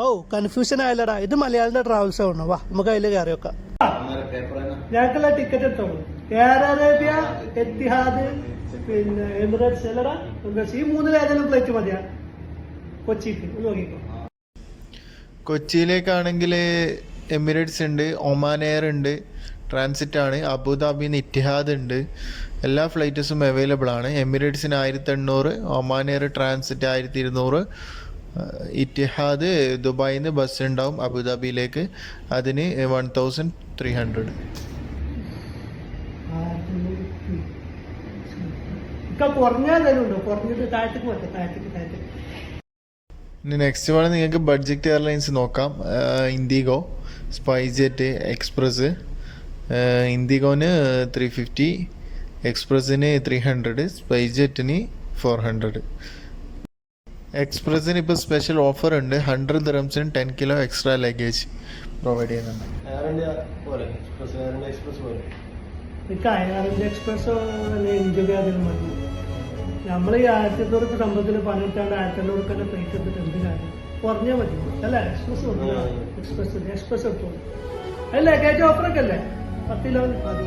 ഓ confusion ആയല്ലടാ. ഇത് മലയാളിന്റെ travels ആണ്? വാ നമുക്ക് അതിൽ കയറി വെക്കാം. ഞങ്ങൾക്കുള്ള ടിക്കറ്റ് എടുത്തോളൂ. എയർ അറേബ്യ എത്തിഹാദ് പിന്നെ എമിറേറ്റ്സ് അല്ലടാ എമിറേറ്റ്സ് ഈ മൂന്നിൽ ഏതെങ്കിലും ഫ്ലൈറ്റ് മതിയാ. കൊച്ചിക്ക്. നോക്കിക്കോ. കൊച്ചിയിലേക്കാണെങ്കിൽ എമിറേറ്റ്സ് ഉണ്ട് ഒമാൻ എയർ ഉണ്ട് ട്രാൻസിറ്റ് ആണ് അബുദാബിന്ന് ഇറ്റിഹാദ് ഉണ്ട്. എല്ലാ ഫ്ലൈറ്റസും അവൈലബിൾ ആണ്. എമിറേറ്റ്സിന് ആയിരത്തി എണ്ണൂറ് ഒമാൻ എയർ ട്രാൻസിറ്റ് ആയിരത്തി ഇരുന്നൂറ്. ഇറ്റിഹാദ് ദുബായിൽ നിന്ന് ബസ് ഉണ്ടാവും അബുദാബിയിലേക്ക് അതിന് വൺ തൗസൻഡ് ത്രീ ഹൺഡ്രഡ് ഇനി നെക്സ്റ്റ് വേണം നിങ്ങൾക്ക് ബഡ്ജറ്റ് എയർലൈൻസ് നോക്കാം. ഇൻഡിഗോ സ്പൈജെറ്റ് എക്സ്പ്രസ് ഇൻഡിഗോന് ത്രീ ഫിഫ്റ്റി എക്സ്പ്രസ്സിന് ത്രീ ഹൺഡ്രഡ് സ്പൈജെറ്റിന് ഫോർ ഹൺഡ്രഡ് എക്സ്പ്രസ്സിന് ഇപ്പോൾ സ്പെഷ്യൽ ഓഫർ ഉണ്ട്. Hundred ദിറംസിന് ten kilo extra luggage provide ചെയ്യുന്നുണ്ട്. എയർ ഇന്ത്യ പോലെ എക്സ്പ്രസ് എയർ ഇന്ത്യ എക്സ്പ്രസ് പോലെ. എനിക്ക് മതി. നമ്മൾ ഈ ആയിരത്തി എണ്ണൂറ് സംഭവത്തിൽ പണിയിട്ടാണ്ട് ആയിരത്തി എണ്ണൂറ് തന്നെ പ്ലേറ്റ് എടുത്തിട്ട് എന്ത് കാര്യം? കുറഞ്ഞാൽ മതി. അല്ല എക്സ്പ്രസ് എക്സ്പ്രസ് എക്സ്പ്രസ് എടുത്തോളൂ. അത് ലഗേജ് ഓഫറൊക്കെ അല്ലേ? പത്ത് കിലോ മതി